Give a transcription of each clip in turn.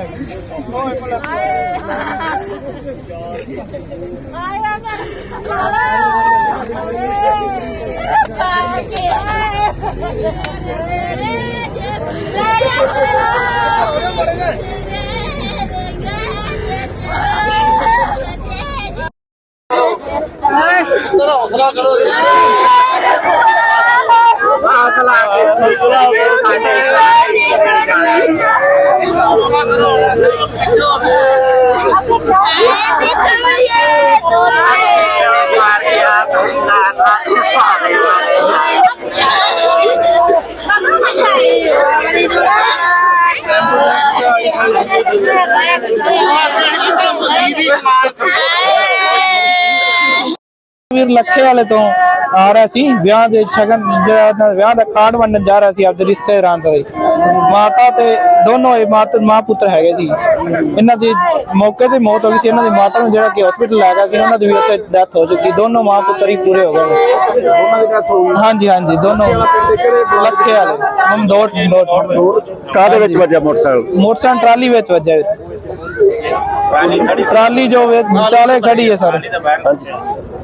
ਲੈ ਗਏ ਓਏ ਕੋਲ Maria, ਵੀਰ ਲੱਖੇ ਵਾਲੇ ਤੋਂ ਆ ਰਿਹਾ ਸੀ। ਵਿਆਹ ਦੇ ਸ਼ਗਨ ਜਿਹੜਾ ਦਾ ਵਿਆਹ ਦਾ ਕਾਰਡ ਵੰਡਣ ਜਾ ਰਿਹਾ ਸੀ ਆਪਦੇ ਰਿਸ਼ਤੇਦਾਰਾਂ ਦੇ ਮਾਤਾ ਤੇ ਦੋਨੋਂ ਇਹ ਮਾਤ ਮਾਂ ਪੁੱਤਰ ਹੈਗੇ ਸੀ। ਇਹਨਾਂ ਦੀ ਮੌਕੇ ਤੇ ਮੌਤ ਹੋ ਗਈ ਸੀ। ਇਹਨਾਂ ਦੀ ਮਾਤਾ ਨੂੰ ਜਿਹੜਾ ਕਿ ਹਸਪੀਟਲ ਲੈ ਗਿਆ ਸੀ ਉਹਨਾਂ ਦੀ ਵੀ ਉੱਥੇ ਡੈਥ ਹੋ ਚੁੱਕੀ। ਦੋਨੋਂ ਮਾਂ ਪੁੱਤਰ ਹੀ ਪੂਰੇ ਹੋ ਗਏ। ਨੇ। ਉਹਨਾਂ ਦੀ ਡੈਥ ਹੋ ਗਈ। ਹਾਂਜੀ ਹਾਂਜੀ ਦੋਨੋਂ। ਲੱਖੇ ਵਾਲੇ ਹਮ ਦੋ ਦੋ ਕਾਹਦੇ ਵਿੱਚ ਵੱਜਿਆ ਮੋਟਰਸਾਈਕਲ? ਮੋਟਰਸਾਈਕਲ ਟਰਾਲੀ ਵਿੱਚ ਵੱਜਿਆ। ਟਰਾਲੀ ਜੋ ਵੇ- ਵਿਚਾਲੇ ਖੜੀ ਹੈ ਸਰ।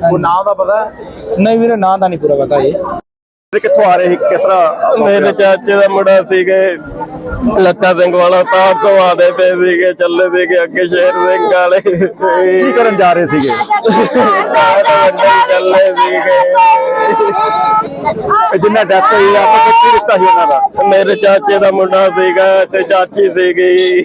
ਉਹ ਨਾਮ ਦਾ ਪਤਾ ਨਹੀਂ ਵੀਰੇ ਨਾਂ ਦਾ ਨਹੀਂ ਪੂਰਾ ਪਤਾ ਇਹ ਕਿੱਥੋਂ ਆ ਰਹੇ ਸੀ? ਕਿਸ ਤਰ੍ਹਾਂ ਮੇਰੇ ਚਾਚੇ ਦਾ ਮੁੰਡਾ ਸੀਗੇ ਲੱਖਾ ਸਿੰਘ ਵਾਲਾ ਤਾਂ ਤੋਂ ਆਦੇ ਪਏ ਸੀਗੇ ਚੱਲੇ ਸੀਗੇ ਅੱਗੇ ਸ਼ੇਰ ਸਿੰਘ ਵਾਲੇ। ਕੀ ਕਰਨ ਜਾ ਰਹੇ ਸੀਗੇ? ਚੱਲੇ ਸੀਗੇ ਜਿੰਨਾ ਡੈਥ ਹੋਈ ਆ ਵਿੱਚ ਕੀ ਰਿਸ਼ਤਾ ਸੀ ਉਹਨਾਂ ਦਾ? ਮੇਰੇ ਚਾਚੇ ਦਾ ਮੁੰਡਾ ਸੀਗਾ ਤੇ ਚਾਚੀ ਸੀਗੀ।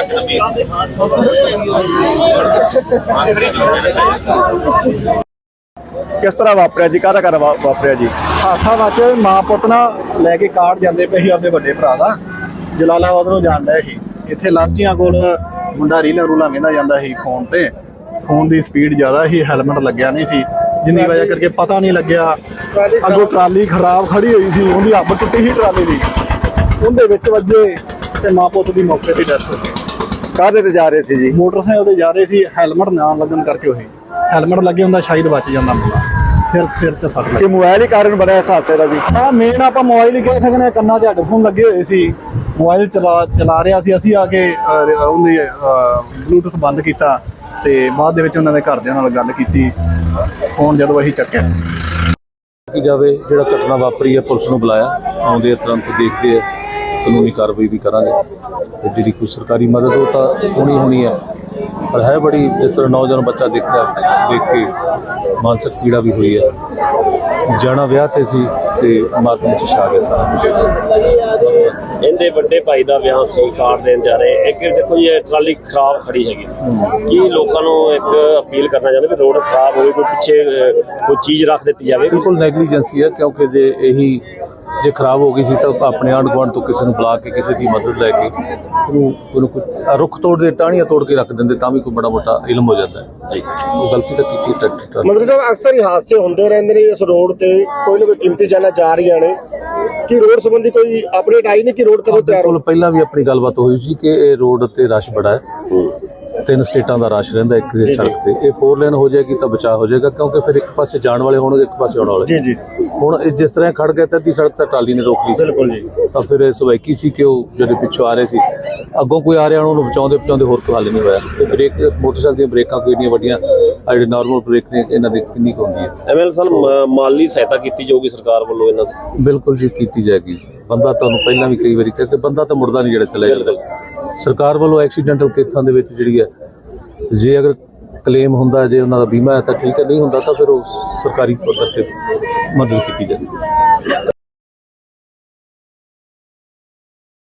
ਕਿਸ ਤਰ੍ਹਾਂ ਵਾਪਰਿਆ ਜੀ? ਕਾਹਦਾ ਕਰ ਵਾਪਰਿਆ ਜੀ? ਹਾਸਾ ਵਿੱਚ ਮਾਂ ਪੁੱਤ ਨਾ ਲੈ ਕੇ ਕਾਰਡ ਜਾਂਦੇ ਪਏ ਸੀ ਆਪਦੇ ਵੱਡੇ ਭਰਾ ਦਾ। ਜਲਾਲਾਬਾਦ ਨੂੰ ਜਾਣ ਡਿਆ ਸੀ। ਇੱਥੇ ਲਾਂਚੀਆਂ ਕੋਲ ਮੁੰਡਾ ਰੀਲਾਂ ਰੂਲਾਂ ਕਹਿੰਦਾ ਜਾਂਦਾ ਸੀ ਫੋਨ ਤੇ। ਫੋਨ ਦੀ ਸਪੀਡ ਜ਼ਿਆਦਾ ਸੀ ਹੈਲਮਟ ਲੱਗਿਆ ਨਹੀਂ ਸੀ। ਜਿੰਨੀ ਵਜ੍ਹਾ ਕਰਕੇ ਪਤਾ ਨਹੀਂ ਲੱਗਿਆ। ਅੱਗੋਂ ਟਰਾਲੀ ਖਰਾਬ ਖੜੀ ਹੋਈ ਸੀ, ਉਹਦੀ ਅੱਬ ਟੁੱਟੀ ਸੀ ਟਰਾਲੀ ਦੀ। ਉਹਦੇ ਵਿੱਚ ਵੱਜੇ ਤੇ ਮਾਂ ਪੁੱਤ ਦੀ ਮੌਕੇ ਤੇ ਡੈਥ ਹੋ ਗਈ। ਕਾਹਦੇ ਤੇ ਜਾ ਰਹੇ ਸੀ ਜੀ? ਮੋਟਰਸਾਈਕਲ ਤੇ ਜਾ ਰਹੇ ਸੀ ਹੈਲਮਟ ਨਾ ਲੱਗਣ ਕਰਕੇ ਹੋਈ ਹੈਲਮਟ ਲੱਗੇ ਹੁੰਦਾ ਸ਼ਾਇਦ ਬਚ ਜਾਂਦਾ ਮੁੰਡਾ। ਸਿਰ ਸਿਰ ਤੇ ਸੱਟ ਕਿ ਲੱਗੀ ਮੋਬਾਈਲ ਹੀ ਕਾਰਨ ਬਣਿਆ ਇਸ ਹਾਦਸੇ ਦਾ ਜੀ? ਆ ਮੇਨ ਆਪਾਂ ਮੋਬਾਈਲ ਹੀ ਕਹਿ ਸਕਦੇ ਹਾਂ ਕੰਨਾਂ 'ਚ ਹੈੱਡਫੋਨ ਲੱਗੇ ਹੋਏ ਸੀ। ਮੋਬਾਈਲ ਚਲਾ ਚਲਾ ਰਿਹਾ ਸੀ। ਅਸੀਂ ਆ ਕੇ ਉਹਦੀ ਬਲੂਟੁੱਥ ਬੰਦ ਕੀਤਾ ਤੇ ਬਾਅਦ ਦੇ ਵਿੱਚ ਉਹਨਾਂ ਦੇ ਘਰਦਿਆਂ ਨਾਲ ਗੱਲ ਕੀਤੀ। ਫੋਨ ਜਦੋਂ ਅਸੀਂ ਚੱਕਿਆ। ਕੀ ਜਾਵੇ ਜਿਹੜਾ ਘਟਨਾ ਵਾਪਰੀ ਹੈ ਪੁਲਿਸ ਨੂੰ ਬੁਲਾਇਆ। ਆਉਂਦੇ ਤੁਰੰਤ ਦੇਖਦੇ ਆ। ਕਾਨੂੰਨੀ ਕਾਰਵਾਈ ਵੀ ਕਰਾਂਗੇ ਤੇ ਜਿਹੜੀ ਕੋਈ ਸਰਕਾਰੀ ਮਦਦ ਉਹ ਤਾਂ ਹੋਣੀ ਹੋਣੀ ਹੈ। ਪਰ ਹੈ ਬੜੀ ਜਿਸ ਤਰ੍ਹਾਂ ਨੌਜਵਾਨ ਬੱਚਾ ਦੇਖਿਆ ਦੇਖ ਕੇ ਮਾਨਸਿਕ ਪੀੜਾ ਵੀ ਹੋਈ ਹੈ। ਜਾਣਾ ਵਿਆਹ ਤੇ ਸੀ ਤੇ ਮਾਤਮ ਚ ਛਾ ਗਿਆ ਸਾਰਾ ਕੁਝ ਇਹਦੇ ਵੱਡੇ ਭਾਈ ਦਾ ਵਿਆਹ ਸੀ ਕਾਰਡ ਦੇਣ ਜਾ ਰਹੇ। ਇੱਕ ਦੇਖੋ ਜੀ ਇਹ ਟਰਾਲੀ ਖਰਾਬ ਖੜੀ ਹੈਗੀ ਸੀ। ਕੀ ਲੋਕਾਂ ਨੂੰ ਇੱਕ ਅਪੀਲ ਕਰਨਾ ਚਾਹੁੰਦੇ ਵੀ ਰੋਡ ਖਰਾਬ ਹੋਵੇ ਕੋਈ ਪਿੱਛੇ ਕੋਈ ਚੀਜ਼ ਰੱਖ ਦਿੱਤੀ ਜਾਵੇ? ਬਿਲਕੁਲ ਨੈਗਲੀਜੈਂਸੀ ਹੈ ਕਿਉਂਕਿ ਜੇ ਇਹੀ ਜੇ ਖਰਾਬ ਹੋ ਗਈ ਸੀ ਤਾਂ ਆਪਣੇ ਆਂਢ ਗੁਆਂਢ ਤੋਂ ਕਿਸੇ ਨੂੰ ਬੁਲਾ ਕੇ ਕਿਸੇ ਦੀ ਮਦਦ ਲੈ ਕੇ ਉਹਨੂੰ ਉਹਨੂੰ ਕੋਈ ਰੁੱਖ ਤੋੜ ਦੇ ਟਾਹਣੀਆਂ ਤੋੜ ਕੇ ਰੱਖ ਦਿੰਦੇ ਤਾਂ ਵੀ ਕੋਈ ਬੜਾ ਮੋਟਾ ਇਲਮ ਹੋ ਜਾਂਦਾ ਜੀ। ਉਹ ਗਲਤੀ ਤਾਂ ਕੀਤੀ ਟਰੈਕਟਰ ਮੰਤਰੀ ਸਾਹਿਬ ਅਕਸਰ ਹੀ ਹਾਦਸੇ ਹੁੰਦੇ ਰਹਿੰਦੇ ਨੇ ਇਸ ਰੋਡ ਤੇ ਕੋਈ ਨਾ ਕੋਈ ਕੀਮਤੀ ਜਾਨਾਂ ਜਾ ਰਹੀਆਂ ਨੇ। ਕੀ ਰੋਡ ਸੰਬੰਧੀ ਕੋਈ ਅਪਡੇਟ ਆਈ ਨਹੀਂ ਕਿ ਰੋਡ ਕਦੋਂ ਤਿਆਰ ਕੋਲ ਪਹਿਲਾਂ ਵੀ ਆਪਣੀ ਗੱਲਬਾਤ ਹੋਈ ਸੀ ਕਿ ਇਹ ਰੋਡ ਤੇ ਰਸ਼ ਬੜਾ ਹੈ। ਤਿੰਨ ਸਟੇਟਾਂ ਦਾ ਰਸ਼ ਰਹਿੰਦਾ ਇੱਕ ਦੇ ਸੜਕ ਤੇ। ਇਹ ਫੋਰ ਲੇਨ ਹੋ ਜਾਏਗੀ ਤਾਂ ਬਚਾਅ ਹੋ ਜਾਏਗਾ ਕਿਉਂਕਿ ਫਿਰ ਇੱਕ ਪਾਸੇ ਜਾਣ ਵਾਲੇ ਹੋਣਗੇ ਇੱਕ ਪਾਸੇ ਆਉਣ ਵਾਲੇ। ਜੀ ਜੀ। ਹੁਣ ਇਹ ਜਿਸ ਤਰ੍ਹਾਂ ਖੜ ਗਿਆ ਤਾਂ ਅੱਧੀ ਸੜਕ ਤਾਂ ਟਰਾਲੀ ਨੇ ਰੋਕ ਲਈ ਸੀ। ਬਿਲਕੁਲ ਜੀ। ਤਾਂ ਫਿਰ ਇਹ ਸਵਾਈਕੀ ਸੀ ਕਿ ਉਹ ਜਿਹੜੇ ਪਿੱਛੋਂ ਆ ਰਹੇ ਸੀ। ਅੱਗੋਂ ਕੋਈ ਆ ਰਿਹਾ ਉਹਨੂੰ ਬਚਾਉਂਦੇ ਬਚਾਉਂਦੇ ਹੋਰ ਕੋਈ ਹੱਲ ਨਹੀਂ ਹੋਇਆ। ਤੇ ਬ੍ਰੇਕ ਮੋਟਰਸਾਈਕਲ ਦੀਆਂ ਬ੍ਰੇਕਾਂ ਕੋਈ ਇੰਨੀਆਂ ਵੱਡੀਆਂ ਜਿਹੜੇ ਨਾਰਮਲ ਬ੍ਰੇਕ ਨੇ ਇਹਨਾਂ ਦੀ ਕਿੰਨੀ ਕੁ ਹੁੰਦੀ ਹੈ? ਐਮਐਲ ਸਰ ਮਾਲੀ ਸਹਾਇਤਾ ਕੀਤੀ ਜਾਊਗੀ ਸਰਕਾਰ ਵੱਲੋਂ ਇਹਨਾਂ ਦੀ? ਬਿਲਕੁਲ ਜੀ ਕੀਤੀ ਜਾਏਗੀ ਜੀ। ਬੰਦਾ ਤੁਹਾਨੂੰ ਪਹਿਲਾਂ ਵੀ ਕਈ ਵਾਰੀ ਕਿਹਾ ਕਿ ਬੰਦਾ ਤਾਂ ਮੁੜਦਾ ਨਹੀਂ ਜਿਹੜਾ ਚਲਾ ਜਾਂਦਾ। ਸਰਕਾਰ ਵੱਲੋਂ ਐਕਸੀਡੈਂਟਲ ਕੇਸਾਂ ਦੇ ਵਿੱਚ ਜਿਹੜੀ ਹੈ ਜੇ ਅਗਰ ਕਲੇਮ ਹੁੰਦਾ ਜੇ ਉਹਨਾਂ ਦਾ ਬੀਮਾ ਹੈ ਤਾਂ ਠੀਕ ਹੈ ਨਹੀਂ ਹੁੰਦਾ ਤਾਂ ਫਿਰ ਉਹ ਸਰਕਾਰੀ ਪੱਧਰ ਤੇ ਮਦਦ ਕੀਤੀ ਜਾਂਦੀ ਹੈ